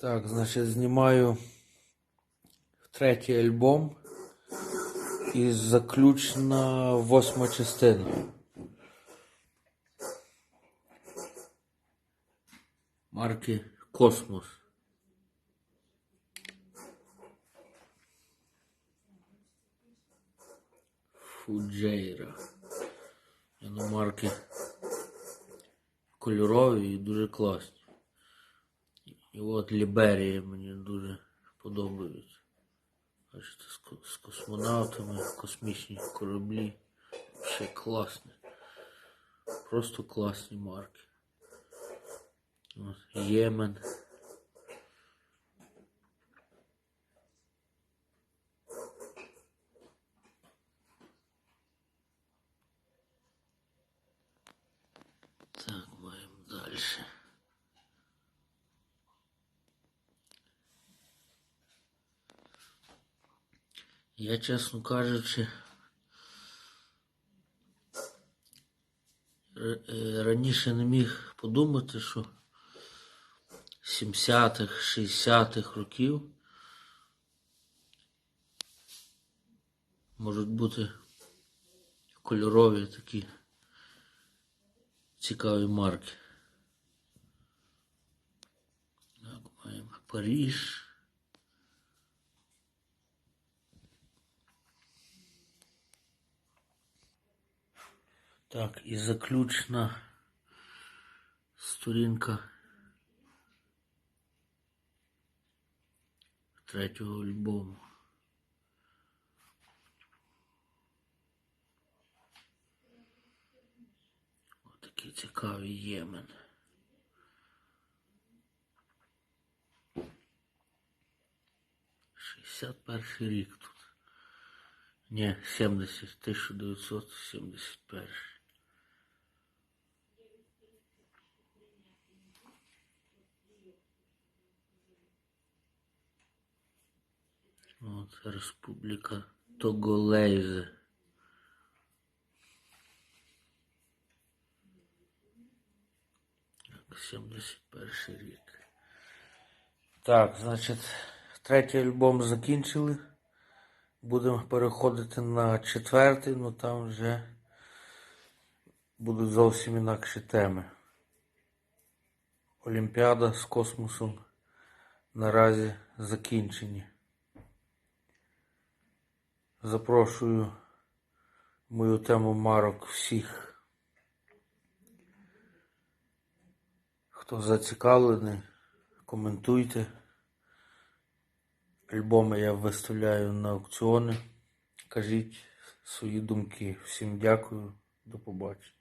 Так, значить, знімаю третій альбом і заключна восьма частина. Марки Космос. Фуджейра. Марки кольорові і дуже класні. І от Ліберія мені дуже подобається. Бачите, з, космонавтами, космічні кораблі. Ще класні. Просто класні марки. От, Ємен. Так, маємо далі. Я, чесно кажучи, е, раніше не міг подумати, що 70-х, 60-х років можуть бути кольорові такі цікаві марки. Так, маємо Паріж. Так, і заключна сторінка третього альбому. Отакий цікавий Ємен. Шістдесят перший рік тут. Ні, 70, 1971. От Республіка Тоголейзе. Так, 71 рік. Так, значить, третій альбом закінчили. Будемо переходити на четвертий, ну там вже будуть зовсім інакші теми. Олімпіада з космосом наразі закінчені. Запрошую мою тему марок всіх, хто зацікавлений, коментуйте. Альбоми я виставляю на аукціони. Кажіть свої думки. Всім дякую, до побачення.